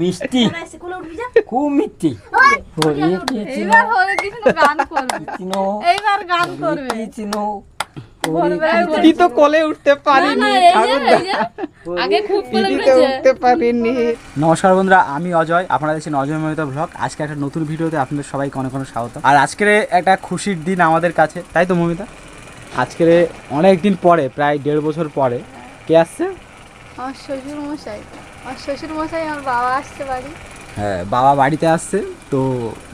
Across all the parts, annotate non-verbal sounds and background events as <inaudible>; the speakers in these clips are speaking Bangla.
মিষ্টি। খুব মিষ্টি। এইবার হরে কৃষ্ণ গান করবে। চিনো? এইবার গান করবে। চিনো? বলবে, তো কোলে উঠতে পারিনি না, এই যে, এই যে, আগে খুব করে উঠতে পারিনি। নমস্কার বন্ধুরা আমি অজয়। আপনারা দেখছেন অজয় মহিতা ব্লগ। আজকে একটা নতুন ভিডিওতে আপনাদের সবাইকে অনেক অনেক স্বাগত। আর আজকের একটা খুশির দিন আমাদের কাছে। তাই তো মমিতা? আজকের অনেক দিন পরে প্রায় দেড় বছর পরে কে আসছে আমার শ্বশুর মশাই। আমার শ্বশুর মশাই আমার বাবা আসছে বাড়ি হ্যাঁ বাবা বাড়িতে আসছে তো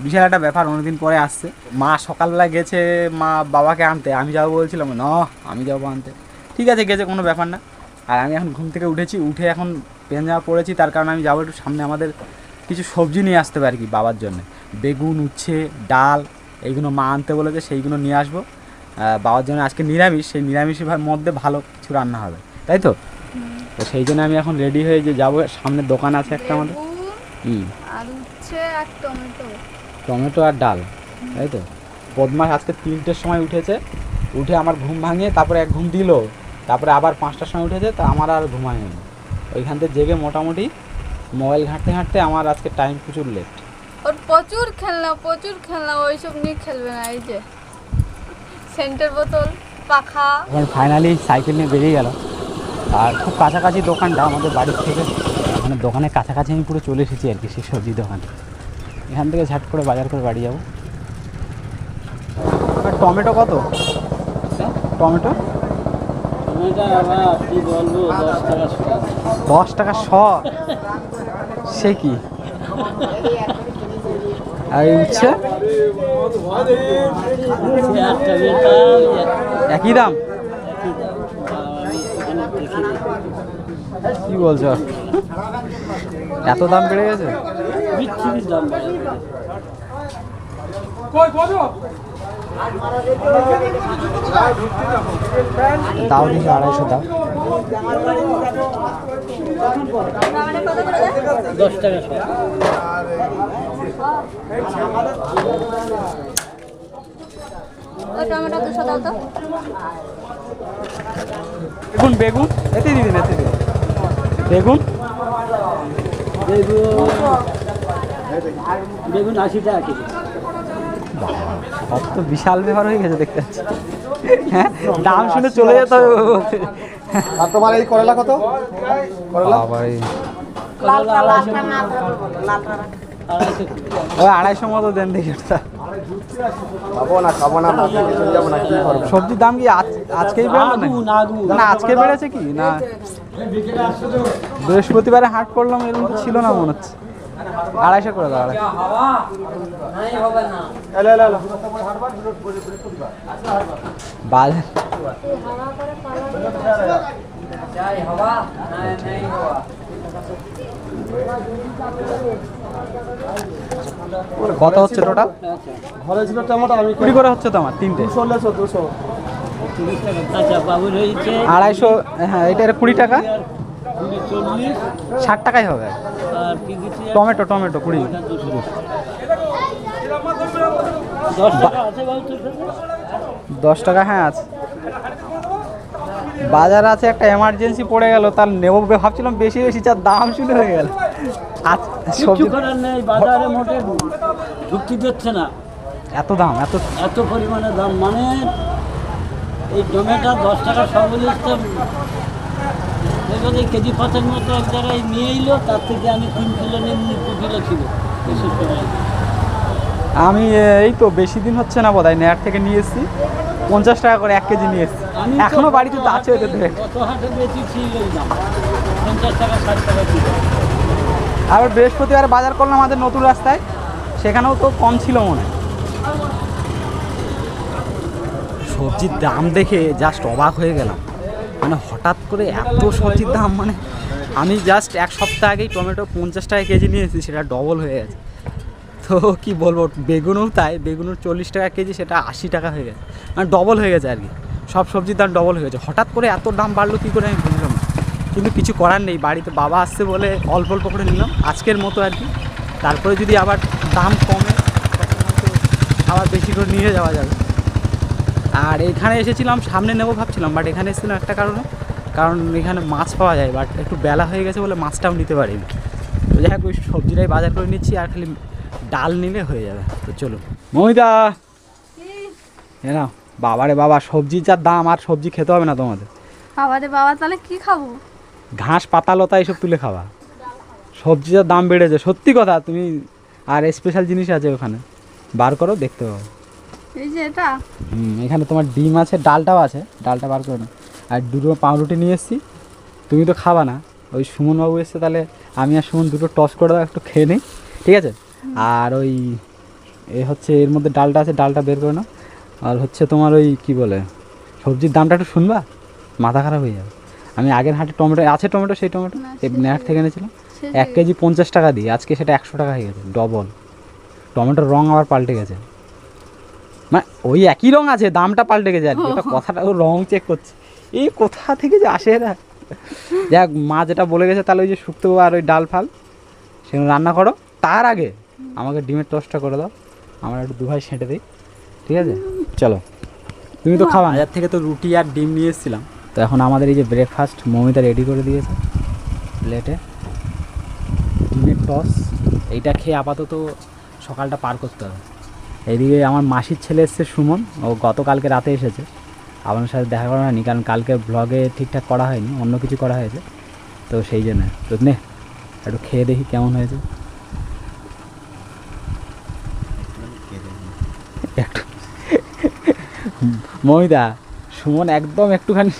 বিশাল একটা ব্যাপার অনেকদিন পরে আসছে। মা সকালবেলা গেছে মা বাবাকে আনতে। আমি যাব বলছিলাম না আমি যাব আনতে। ঠিক আছে গেছে কোনো ব্যাপার না। আর আমি এখন ঘুম থেকে উঠেছি উঠে এখন পেন জামা পড়েছি তার কারণে আমি যাব একটু সামনে আমাদের কিছু সবজি নিয়ে আসতে পারি কি বাবার জন্য। বেগুন উচ্ছে ডাল এইগুলো মা আনতে বলেছে সেইগুলো নিয়ে আসব। বাবার জন্য আজকে নিরামিষ সেই নিরামিষের মধ্যে ভালো কিছু রান্না হবে। তাই তো? তো সেই জন্য আমি এখন রেডি হয়ে যে যাব। সামনে দোকান আছে একটা আমাদের। হুম। আর উচ্ছে আর টমেটো। টমেটো আর ডাল তাই তো? বদমাস আজকে তিনটের সময় উঠেছে। উঠে আমার ঘুম ভাঙিয়ে তারপরে এক ঘুম দিল। তারপরে আবার পাঁচটার সময় উঠেছে তা আমার আর ঘুমায় হয়নি ওইখান থেকে জেগে মোটামুটি মোবাইল ঘাঁটতে ঘাঁটতে আমার আজকে টাইম প্রচুর লেট ওর প্রচুর খেলনা প্রচুর খেলনা ওইসব নিয়ে খেলবে না এই যে। সেন্টার বোতল পাখা। ফাইনালি সাইকেল নিয়ে বেরিয়ে গেল আর খুব কাছাকাছি দোকানটা আমাদের বাড়ির থেকে মানে দোকানের কাছাকাছি আমি পুরো চলে এসেছি আর কি সেই সবজি দোকানে। এখান থেকে ঝাট করে বাজার করে বাড়ি যাব। আর টমেটো কত? টমেটো? দশ টাকা শ সে কি? আর একই দাম? কি বলছো? এত দাম বেড়ে গেছে? দাও দিকে আড়াইশো দাও। দুশো দাও তো। বেগুন বেগুন এতে দিদিন এতে দিন বেগুন বেগুন আশি। টাকা কেজি সব তো বিশাল ব্যাপার হয়ে গেছে দেখতে পাচ্ছি। হ্যাঁ দাম শুনে চলে যেত হবে। আর তোমার এই করলা কত? করলা? আড়াইশো মতো দেন দেখি একটা খাব না খাব না মাছ থেকে চলে যাব না কি করব? সবজির দাম কি আজ- আজকেই আগুন। না আজকে বেড়েছে কি? না। বৃহস্পতিবারে হাট করলাম এরকম তো ছিল না মনে হচ্ছে। আড়াইশো করে দাও আড়াইশো। এলো এলো এলো। বাজার কত হচ্ছে টোটাল ঘরে ছিল টমেটো আমি কুড়ি করে হচ্ছে তো আমার তিনটে লেছো দুশো। আড়াইশো হ্যাঁ এটা এটা কুড়ি টাকা? ষাট টাকাই হবে। টমেটো টমেটো কুড়ি? দশ টাকা হ্যাঁ আছে। বাজার আছে একটা এমার্জেন্সি পড়ে গেল তার নেব ভাবছিলাম বেশি বেশি যার দাম শুরু হয়ে গেল। আজ কিচ্ছু সবজি করার নেই বাজারে মোটে ঢুকতে দিচ্ছে না। এত দাম এত এত পরিমাণে দাম মানে এই টমেটো দশ টাকা এবারে কেজি পাঁচের মতো এক জায়গায় নিয়ে এলো তার থেকে আমি তিন কিলো নিয়ে দু কিলো ছিল। আমি এই তো বেশি দিন হচ্ছে না বোধ হয় নেয়ার থেকে নিয়ে এসেছি। পঞ্চাশ টাকা করে এক কেজি নিয়ে এসেছি। এখনও বাড়িতে তো আছে কিলো আবার বৃহস্পতিবার বাজার করলাম আমাদের নতুন রাস্তায়। সেখানেও তো কম ছিল মনে সবজির দাম দেখে জাস্ট অবাক হয়ে গেলাম। মানে হঠাৎ করে এত সবজির দাম মানে আমি জাস্ট এক সপ্তাহ আগেই টমেটো পঞ্চাশ টাকা কেজি নিয়েছি সেটা ডবল হয়ে গেছে। তো কি বলব বেগুনও তাই বেগুনের চল্লিশ টাকা কেজি সেটা আশি টাকা হয়ে গেছে। মানে ডবল হয়ে গেছে আর কি। সব সবজির দাম ডবল হয়ে গেছে। হঠাৎ করে এত দাম বাড়লো কী করে আমি বুঝলাম না। কিন্তু কিছু করার নেই বাড়িতে বাবা আসছে বলে অল্প অল্প করে নিলাম আজকের মতো আর কি। তারপরে যদি আবার দাম কমে আবার বেশি করে নিয়ে যাওয়া যাবে। আর এখানে এসেছিলাম সামনে নেব ভাবছিলাম বাট এখানে এসেছিলাম একটা কারণে। কারণ এখানে মাছ পাওয়া যায় বাট একটু বেলা হয়ে গেছে বলে মাছটাও নিতে পারিনি। তো যাই হোক ওই সবজিটাই বাজার করে নিচ্ছি আর খালি ডাল নিলে হয়ে যাবে। তো চলো। মমিতা! এ নাও। বাবারে বাবা সবজির যা দাম আর সবজি খেতে হবে না তোমাদের। বাবারে বাবা তাহলে কি খাব? ঘাস পাতা লতা এসব তুলে খাওয়া সবজি যা দাম বেড়েছে সত্যি কথা তুমি আর স্পেশাল জিনিস আছে ওখানে। বার করো দেখতে পাবো। এই যে এটা? হুম এখানে তোমার ডিম আছে ডালটাও আছে ডালটা বার করে। নাও আর দুটো পাউরুটি নিয়ে এসেছি তুমি তো খাবা না। ওই সুমনবাবু এসছে তাহলে আমি আর সুমন দুটো টস করে দাও একটু খেয়ে নিই ঠিক আছে? আর ওই এ হচ্ছে এর মধ্যে ডালটা আছে ডালটা বের করে নাও। আর হচ্ছে তোমার ওই কি বলে সবজির দামটা একটু শুনবা? মাথা খারাপ হয়ে যাবে। আমি আগের হাটে টমেটো আছে টমেটো সেই টমেটো? না, নেট থেকে এনেছিলাম। এক কেজি পঞ্চাশ টাকা দিই আজকে সেটা একশো টাকা হয়ে গেছে ডবল টমেটোর রং আবার পাল্টে গেছে। মানে ওই একই রং আছে দামটা পাল্টে গেছে আর কি। ওটা কথাটা ও রং চেক করছে। এই কোথা থেকে যে আসে এরা? যাক মা যেটা বলে গেছে তাহলে ওই যে শুক্তো আর ওই ডাল ফাল সেগুলো রান্না করো। তার আগে আমাকে ডিমের টোস্টটা করে দাও। আমার একটু দুভাই সেঁটে দিই। ঠিক আছে? চলো। তুমি তো খাওয়া বাজার থেকে তো রুটি আর ডিম নিয়ে এসেছিলাম। তো এখন আমাদের এই যে ব্রেকফাস্ট মমিতা রেডি করে দিয়েছে প্লেটে ডিমের টস এইটা খেয়ে আপাতত সকালটা পার করতে হবে। এইদিকে আমার মাসির ছেলে এসছে সুমন ও গতকালকে রাতে এসেছে। আপনার সাথে দেখা করা হয়নি কারণ কালকে ব্লগে ঠিকঠাক করা হয়নি অন্য কিছু করা হয়েছে। তো সেই জন্য তো নে একটু খেয়ে দেখি কেমন হয়েছে একটু মহিদা সুমন একদম একটুখানি।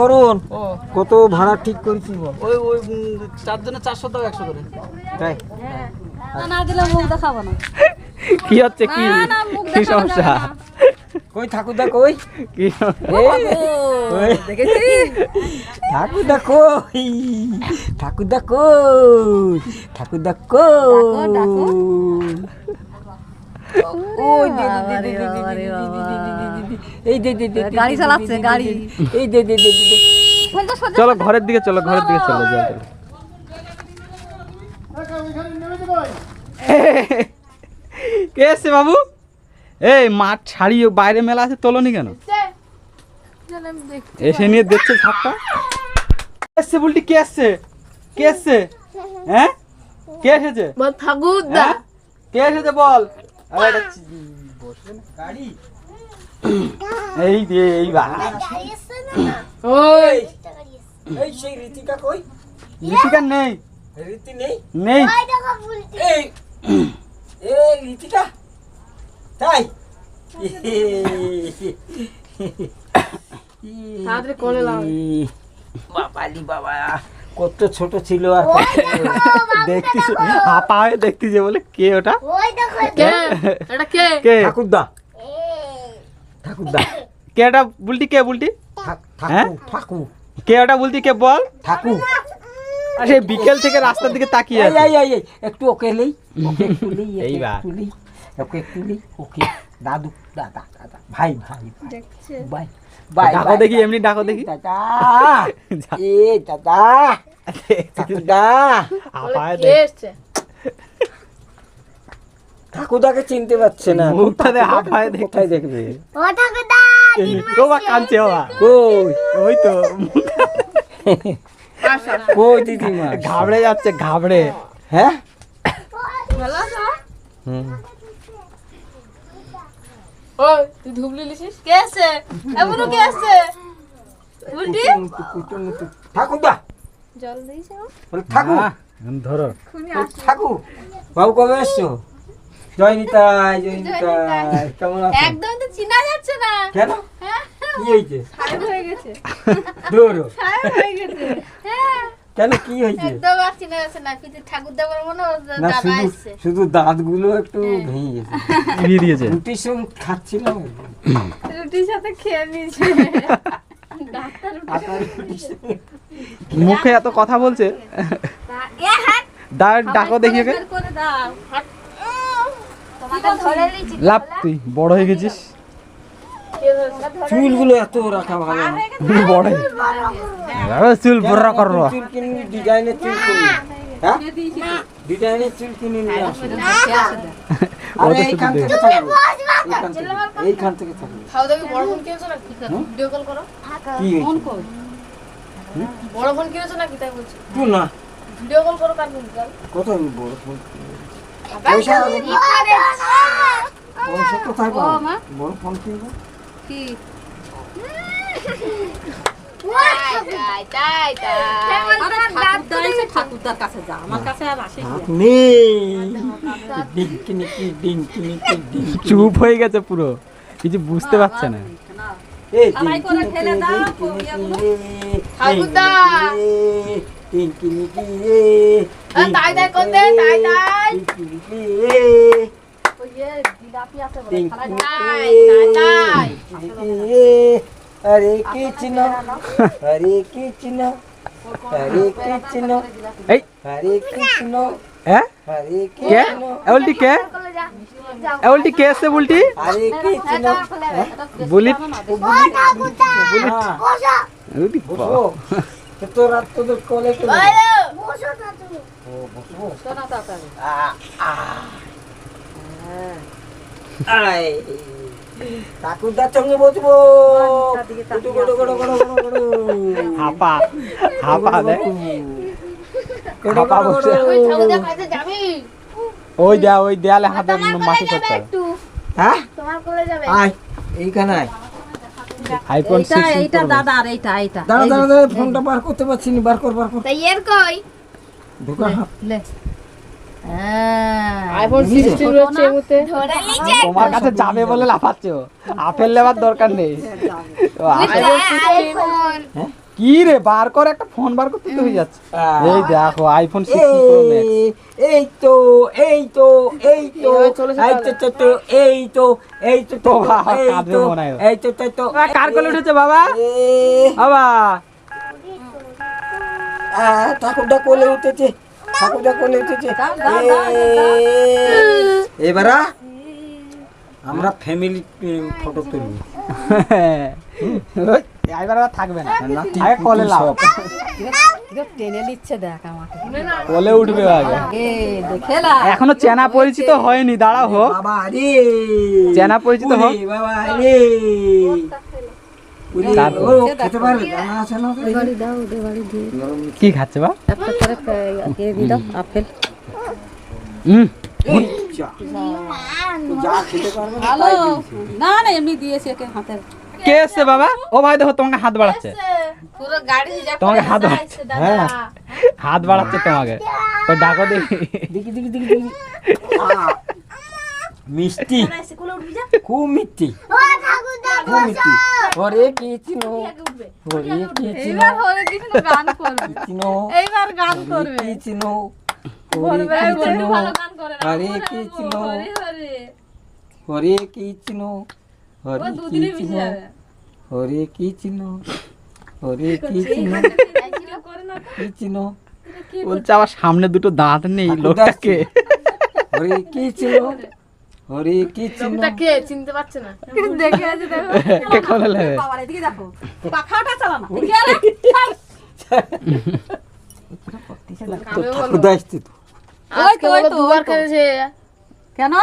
অরুণ কত ভাড়া ঠিক করেছি বল। ওই ওই চারজনে চারশো টাকা একশো করে। তাই না দিলে মুখ দেখাবো না। কি হচ্ছে কি? না, না, কি সমস্যা। কই ঠাকুরদা কই? কি দেখেছি? ঠাকুরদা কই? ঠাকুরদা কই? ঠাকুরদা কই? ডাকো। চলো ঘরের দিকে চলো ঘরের দিকে চলো কে এসছে বাবু এই মাঠ ছাড়িয়ে বাইরে মেলা আছে তোলনি কেন এসে নিয়ে দেখছে ছাপটা এসছে বলটি কে এসছে কে এসছে হ্যাঁ কে এসেছে বল ঠাকুর কে এসেছে বল আরে এটা বসবে না, গাড়ি। এই দিয়ে এই বা। ওই। এই সেই রীতিকা কই? ঋতিকা নেই। রীতি নেই? নেই। এই। এই রীতিকা? তাই? তাড়াতাড়ি কোলে লাও। বাবালি বাবা। কত ছোট ছিল আর। দেখতিস? হাপা হয়ে দেখতিছে বলে কে ওটা? কে? <laughs> এটা কে? কে? ঠাকুরদা। ঠাকুরদা। কে এটা? বুলটি কে বুলটি? হ্যাঁ? ঠাকু ঠাকু কে ওটা বলতি কে বল? ঠাকু আর সেই বিকেল থেকে রাস্তার দিকে তাকিয়ে আছে। এই এই এই, একটু ওকে লেই ওকে একটু লেই <laughs> এইবার। ওকে একটু লেই ওকে। দাদু দাদা দাদা ভাই ভাই ভাই। ভাই ভাই ডাকো দেখি এমনি ডাকো দেখি। দাদা <laughs> এ দাদা ঠাকুরদা। হাপা ঠাকুরদাকে চিনতে পারছে না। মুখটা দে কোথায় দেখবে? ও কাঁদছে কই? ওই তো। <laughs> কই দিদিমা? ঘাবড়ে যাচ্ছে ঘাবড়ে। হ্যাঁ? ভালো আছো? হুম। ওই তুই ধুবলি লিছিস কে আসছে এমনও কে জল দিয়েছে ঠাকুর ধরো। ঠাকুর বাবু কবে এসছো? জয় নিতাই জয় নিতাই নিতাই। কেমন আছো? একদম তো চিনা যাচ্ছে না। কেন? হ্যাঁ। কি হয়েছে? হয়ে গেছে। দৌড়ো হয়ে গেছে। হ্যাঁ। কেন কি হয়েছে? না শুধু শুধু দাঁতগুলো একটু ভেঙে গেছে। রুটির সঙ্গে রুটির সাথে খেয়ে নিয়েছে। মুখে এত কথা বলছে? ডাকো দেখি লাভ তুই বড় হয়ে গেছিস? চুলগুলো এত রাখা ভালো না। বড় হয়ে চুল বড় করব চুল কিনবি ডিজাইনের চুল কিনবি হ্যাঁ? ডিজাইনের চুল কিনে নিয়ে আসো। আরে এইখান। থেকে থাকবে এইখান থেকে। থাকবে খাওয়া দাওয়া বড় ফোন কিনেছো না ভিডিও কল করো। কি হয়েছে? বড় ফোন কিনেছো নাকি? তাই বলছি। তুই না। ভিডিও কল করো কার ফোন কল। কত বড় ফোন পয়সা পয়সা কোথায় পাবো? বড় ফোন কিনবো? কি ঠাকুরদার কাছে যা আমার কাছে আর চুপ হয়ে গেছে পুরো কিছু বুঝতে পারছে না। ঠাকুরদা। আছে হরে কৃষ্ণ হরে কৃষ্ণ হরে কৃষ্ণ হরে কৃষ্ণ হ্যাঁ? হরে কে? কৃষ্ণ। এ উল্টি কে? এ কে এসছে উল্টি? হরে কৃষ্ণ। বুলিট? হ্যাঁ। উল্টি বসবো তো কোলে তো আয়। ঠাকুরদার সঙ্গে বসবো। গুডু গুডু গুডু গুডু গুডু গুডু। হাপা হাপা দে। হাপা বসে। ওই ঠাকুরদা কাছে যাবি? ওই দেয়া ওই দেয়ালে হাতে মাসি করতে হবে হ্যাঁ? তোমার কোলে যাবে। আয় এইখানে আইফোন এইটা এইটা দাদা আর এইটা এইটা। দাঁড়া দাঁড়া দাঁড়া ফোনটা বার করতে পারছি না বার কর বার কর। তাই এর কই? ঢোকা লে। আইফোন 16 রয়েছে এমতে ধরে নিচে তোমার কাছে যাবে বলে লাফাচ্ছ। আপেল নেবার দরকার নেই। আইফোন কি রে বার করে একটা ফোন বার করতে তো হয়ে যাচ্ছে। এই দেখো আইফোন সিক্স প্রো ম্যাক্স এই এই তো এই তো এই তো এই তো তো তো এই তো এই তো তো এই কাঁদবে মনে হয়। এই তো তো তো কার কোলে উঠেছে বাবা? বাবা। আ, ঠাকুরটা কোলে উঠেছে। ঠাকুরটা কোলে উঠেছে এবারা আমরা ফ্যামিলি ফটো তুলবো। এবার থাকবে না। আগে কলে লাও সব। কিরম টেনে নিচ্ছে দেখ আমাকে। কোলে উঠবে আগে। এখনও চেনা পরিচিত হয়নি দাঁড়া হোক। চেনা পরিচিত হোক। বাবা কি খাচ্ছে বা? কে আপেল। হুম এসছে বাবা? ও ভাই দেখো তোমাকে হাত বাড়াচ্ছে। পুরো গাড়ি যা তোমাকে হাত বাড়াচ্ছে। হ্যাঁ হাত বাড়াচ্ছে তোমাকে। তো ডাকো দেখি। দেখি দেখি দেখি দেখি। আ, মিষ্টি। খুব মিষ্টি। খুব মিষ্টি। ওরে কি চিনো? ওরে কি চিনো? হরে কৃষ্ণ গান করবে। চিনো? এইবার গান করবে। কি চিনো? ওরে কি চিনো? ভালো গান করে না। হরে কি চিনো? হরে হরে হরে কি চিনো? হরে ও কি দুদিনে মিশে চিনো? যাবে। হরে কি চিনো? হরে কি চিনো? কি চিনো? বলছে আবার সামনে দুটো দাঁত নেই লোকটাকে। হরে কি চিনো? হরে কি চিনো কে? চিনতে পারছে না। দেখে আছে দেখো। কে কোলে নেবে বাবার এদিকে দেখো। পাখাটা চালানো তো। ঠাকুরদা আসছে তো আজকে বলো দুবার করেছে কেন?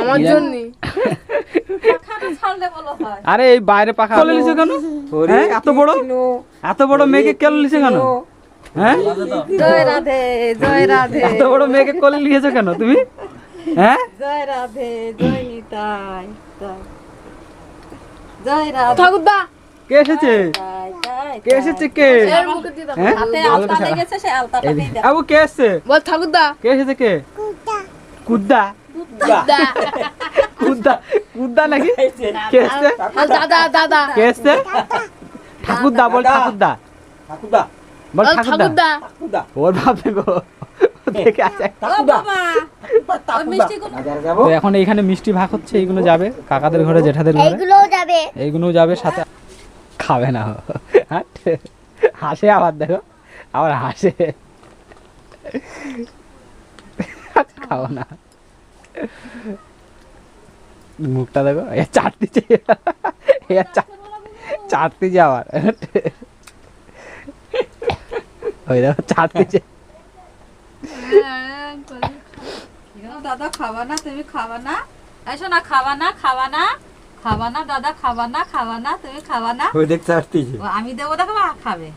আমার জন্য। পাখাটা ছাড়লে বলো হয়। আরে এই বাইরে পাখা কোলে নিছে কেন? হ্যাঁ, এত বড়? এত বড় মেয়েকে কেন নিছে কেন? হ্যাঁ? জয় রাধে জয় রাধে। এত বড় মেয়েকে কোলে নিয়েছো কেন তুমি? হ্যাঁ? জয় রাধে জয় নিতাই জয়- জয় রাধে। ঠাকুরদা কে এসেছে? কে এসেছে? হ্যাঁ? আবু কে এসছে? বল ঠাকুরদা কে এসেছে কে? কুদ্দা দা কুদ্দা কুদ্দা নাকি? কে এসছে? দাদা দাদা। কে এসছে? ঠাকুরদা বল ঠাকুরদা। ঠাকুরদা। বল ঠাকুরদা। ওর ভাব দেখো <laughs> তো এখন এইখানে মিষ্টি ভাগ হচ্ছে এইগুলো যাবে কাকাদের ঘরে জেঠাদের ঘরে। এইগুলোও যাবে। এইগুলোও যাবে সাথে খাবে না হাসে আবার দেখো। আবার হাসে। খাও না। মুখটা দেখো এ চাটতিছে এ চা- আবার। ওই দেখো চাটতিছে করে। দাদা খাবা না? তুমি খাবা না? এসো না খাবা না খাবা না খাবা না দাদা খাবা না খাবা না তুমি খাবা না। ও দেখতে আসতেছি আমি দেবো দেখো খাবে।